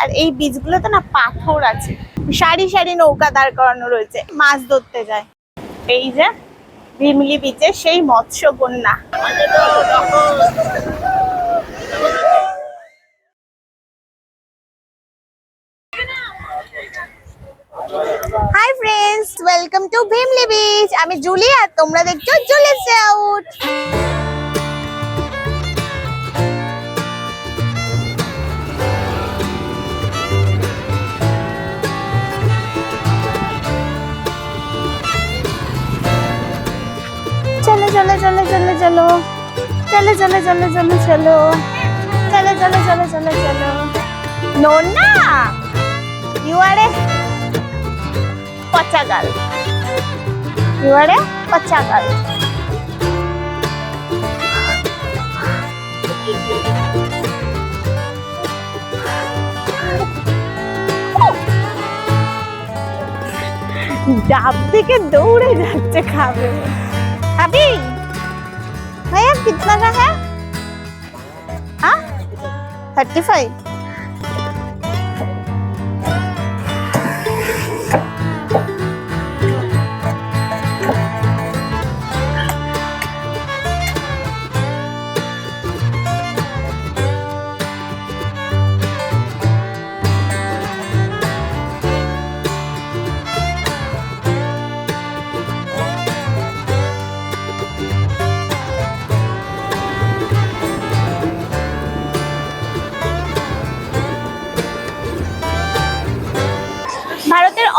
আর এই বীজগুলোতে না পাথর আছে। সারি সারি নৌকা দাঁড় করানো রয়েছে, মাছ ধরতে যায়। এই যে ভিমলি বিচে সেই মৎস্য কন্যা হাই ওয়েলকাম টু বিচ আমি জুলি আর তোমরা দেখছ জুলি আউট চলো চলো চলো চলো চলো চলো চলো চলো চলো চলো চলো নোনা ইউ আর এ পচা গাল ইউ আর এ পচা গাল ডাব থেকে দৌড়ে যাচ্ছে খাবে अभी भैया कितना का है? हाँ? थर्टी फाइव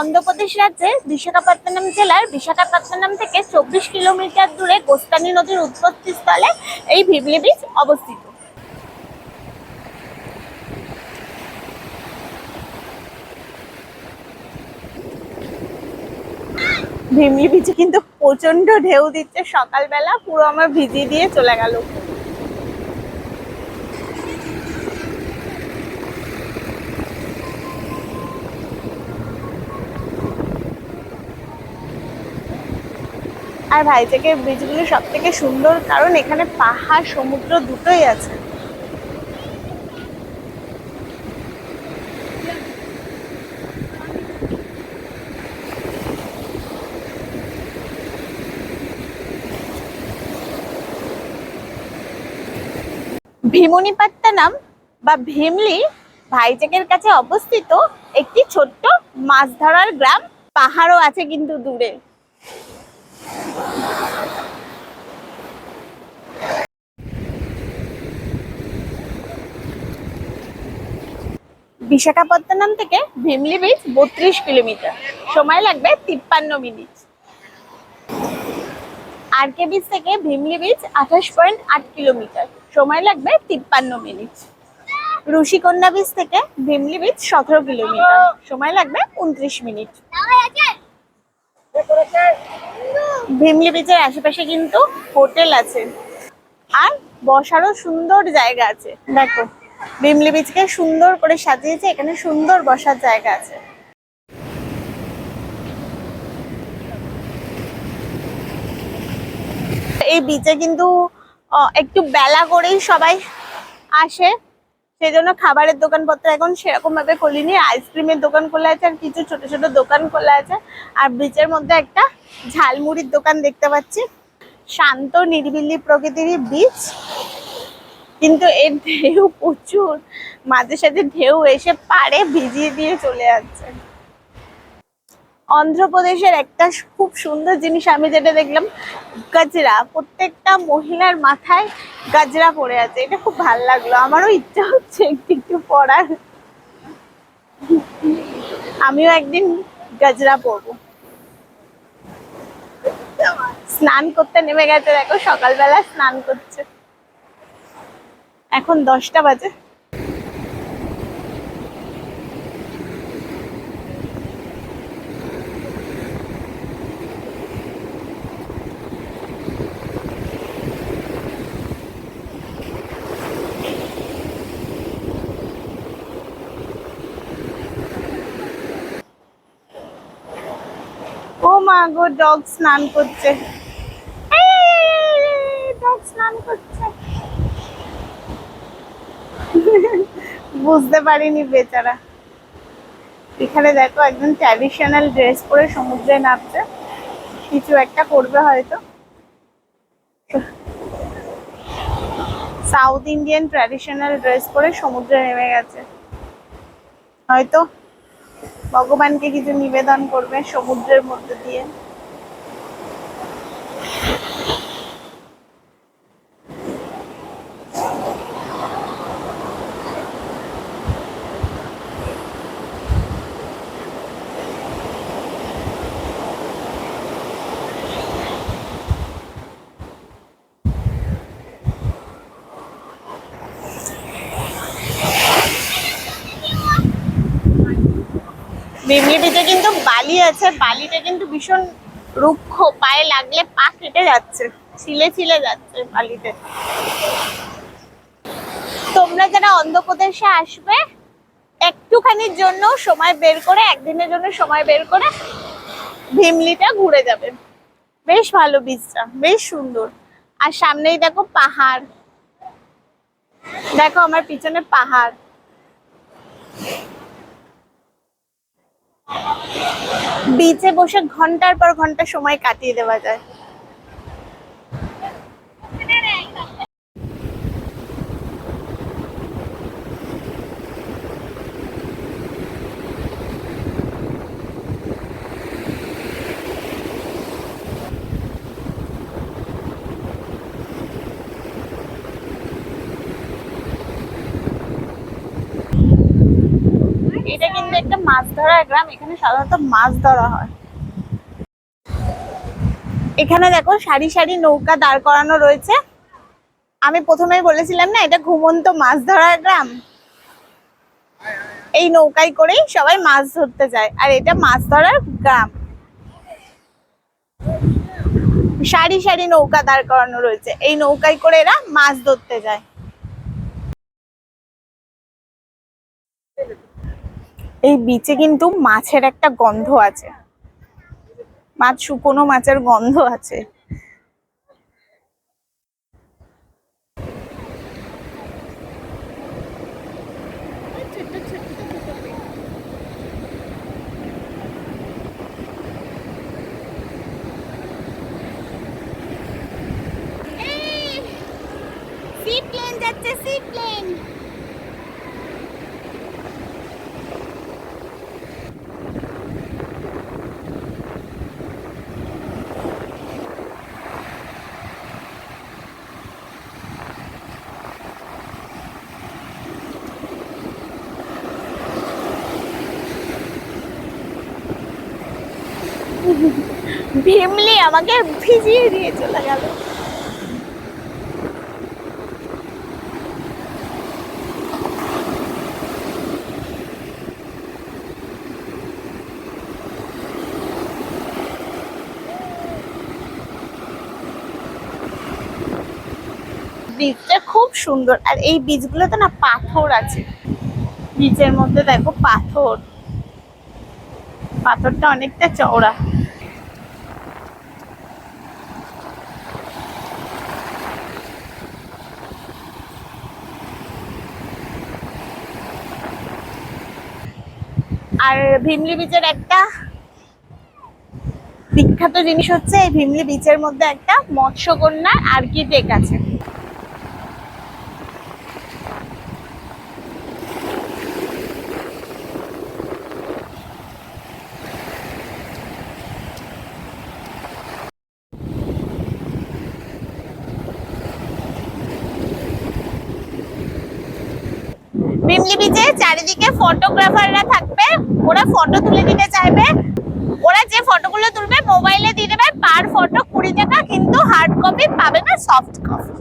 অন্ধ্রপ্রদেশ রাজ্যের বিশাখাপত্তনম জেলার বিশাখাপত্তনম থেকে চব্বিশ কিলোমিটার দূরে গোস্তানি নদীর উৎপত্তি স্থলে এই ভিবলি বীচ অবস্থিত। ভিমলি বিচে কিন্তু প্রচণ্ড ঢেউ দিচ্ছে। সকালবেলা পুরো আমার ভিজিয়ে দিয়ে চলে গেল। আর ভাইজাকের বীজগুলো সব থেকে সুন্দর কারণ এখানে পাহাড়, সমুদ্র দুটোই আছে। ভীমনিপাত্তানাম বা ভীমলি ভাইজাকের কাছে অবস্থিত একটি ছোট্ট মাছ ধরার গ্রাম। পাহাড়ও আছে কিন্তু দূরে। বিশাখাপত্তনম থেকে ভীমলি বিচ বত্রিশ কিলোমিটার। সময় লাগবে তিপ্পান্ন মিনিট। আরকে বিচ থেকে ভীমলি বিচ আঠাশ পয়েন্ট আট কিলোমিটার। সময় লাগবে তিপ্পান্ন মিনিট। ঋষিকন্যা বিচ থেকে ভীমলি বিচ সতেরো কিলোমিটার। সময় লাগবে উনত্রিশ মিনিট। ভীমলি বিচের আশেপাশে কিন্তু হোটেল আছে। আর বসারও সুন্দর জায়গা আছে। দেখো। ভীমলি বিচকে সুন্দর করে সাজিয়েছে, এখানে সুন্দর বসার জায়গা আছে। এই বিচে কিন্তু একটু বেলা করেই সবাই আসে। সেই জন্য খাবারের দোকানপত্র এখন সেরকম ভাবে খুলিনি, আইসক্রিমের দোকান খোলা আছে, আর কিছু ছোট ছোট দোকান খোলা আছে। আর বিচের মধ্যে একটা ঝালমুড়ির দোকান দেখতে পাচ্ছি। শান্ত, নিরিবিলি প্রকৃতিরই বিচ কিন্তু এর ঢেউ প্রচুর। মাঝে সাথে ঢেউ এসে পাড়ে ভিজিয়ে দিয়ে চলে যাচ্ছে। অন্ধ্রপ্রদেশের একটা খুব সুন্দর জিনিস আমি যেটা দেখলাম, গাজরা। প্রত্যেকটা মহিলার মাথায় গাজরা পড়ে আছে। এটা খুব ভালো লাগল। আমারও ইচ্ছা হচ্ছে একটু একটু পড়ার। আমিও একদিন গাজরা পরবো। স্নান করতে নেমে গেছে, দেখো সকালবেলা স্নান করছে। এখন দশটা বাজে। ও মা গো ডগ স্নান করছে ডগ স্নান করছে বুঝতে পারিনি বেচারা। এখানে দেখো একদম ট্র্যাডিশনাল ড্রেস পরে সমুদ্রে নামছে। কিছু একটা করবে হয়তো। সাউথ ইন্ডিয়ান ট্র্যাডিশনাল ড্রেস পরে সমুদ্রে নেমে গেছে। হয়তো ভগবানকে কিছু নিবেদন করবে সমুদ্রের মধ্যে দিয়ে। বিমলিটিতে কিন্তু বালি আছে, বালিটা কিন্তু ভীষণ রুক্ষ, পায়ে লাগলে পা কেটে যাচ্ছে, ছিলে ছিলে যাচ্ছে বালিতে। তোমরা যারা অন্ধ্রপ্রদেশে আসবে একটুখানির জন্য সময় বের করে, একদিনের জন্য সময় বের করে, ভীমলিটা ঘুরে যাবে। বেশ ভালো বীজটা বেশ সুন্দর। আর সামনেই দেখো পাহাড়। দেখো আমার পিছনে পাহাড়। বিচে বসে ঘণ্টার পর ঘণ্টা সময় কাটিয়ে দেওয়া যায়। এটা কিন্তু একটা মাছ ধরার গ্রাম, এখানে সাধারণত মাছ ধরা হয়। এখানে দেখো সারি সারি নৌকা দাঁড় করানো রয়েছে। আমি প্রথমেই বলেছিলাম না, এটা ঘুমন্ত মাছ ধরার গ্রাম। এই নৌকায় করেই সবাই মাছ ধরতে যায়, আর এটা মাছ ধরার গ্রাম। সারি সারি নৌকা দাঁড় করানো রয়েছে, এই নৌকায় করে এরা মাছ ধরতে যায়। এই বিচে কিন্তু মাছের একটা গন্ধ আছে। মাছ শুকনো মাছের গন্ধ আছে। প্লেন যাচ্ছে সি প্লেন ভীমলি আমাকে ভিজিয়ে দিয়ে চলে গেল। বীজটা খুব সুন্দর, আর এই বীজগুলোতে না পাথর আছে। বীজের মধ্যে দেখো পাথর। পাথরটা অনেকটা চওড়া। আর ভীমলি বিচের একটা বিখ্যাত জিনিস হচ্ছে এই ভীমলি বিচের মধ্যে একটা মৎস্যকন্যা আর্কিটেক্ট আছে। বিমলি বিচে চারিদিকে ফটোগ্রাফাররা থাকবে, ওরা ফটো তুলে দিতে চাইবে। ওরা যে ফটোগুলো তুলবে মোবাইলে দিয়ে দেবে পার ফটো কুড়ি টাকা, কিন্তু হার্ড কপি পাবে না সফট কপি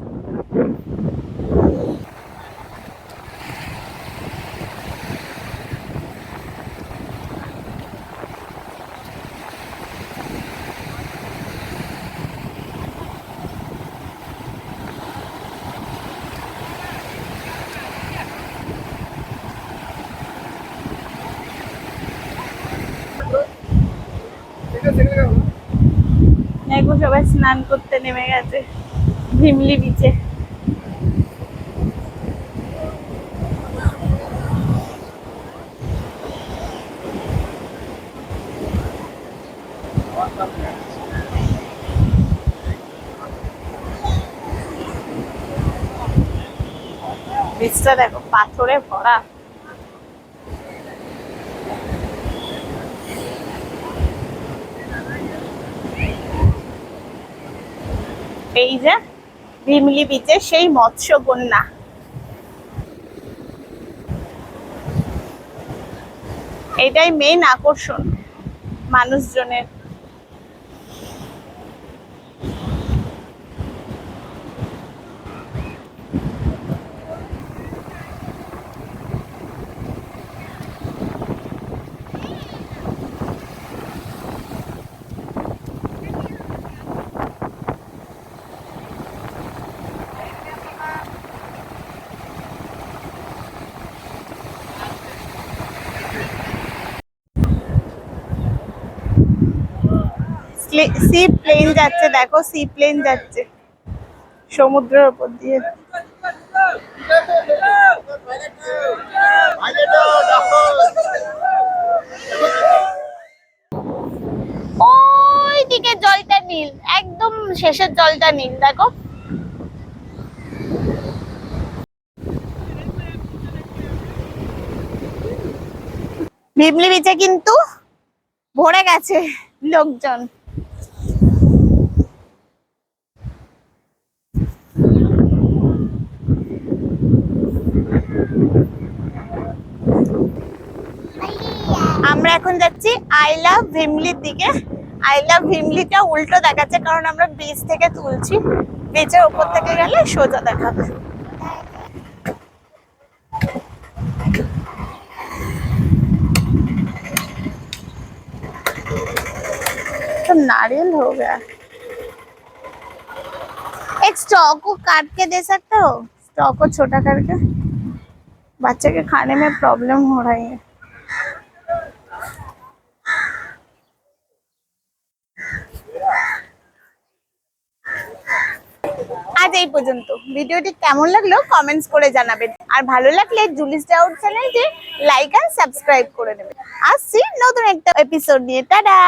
সবাই স্নান করতে নেমে গেছে ভিমলি বিচে। বিচটা দেখো পাথরে ভরা। এই যে ভিমলি বিচে সেই মৎস্য কন্যা এটাই মেইন আকর্ষণ মানুষজনের। সি প্লেন যাচ্ছে দেখো সি প্লেন যাচ্ছে। সমুদ্রের উপর দিয়ে। ওই দিকে জলটা নীল একদম শেষের জলটা নীল দেখো। ভিমলি বিচে কিন্তু ভরে গেছে লোকজন আমরা এখন যাচ্ছি আই লাভ ভিমলির দিকে আই লাভ ভিমলিটা উল্টো দেখাচ্ছে কারণ আমরা ব্রিজ থেকে তুলছি ব্রিজের উপর থেকে গেলে সোজা দেখাবে तो नारियल हो गया एक स्टॉ को काट के दे सकते हो स्टॉ को छोटा करके बच्चे के खाने में प्रॉब्लम हो रही है আজ এই পর্যন্ত। ভিডিওটি কেমন লাগল কমেন্টস করে জানাবেন। আর ভালো লাগলে জুলিস ডাউট চ্যানেলটি লাইক আর সাবস্ক্রাইব করে নেবেন। আসছি নতুন একটা এপিসোড নিয়ে। টাটা!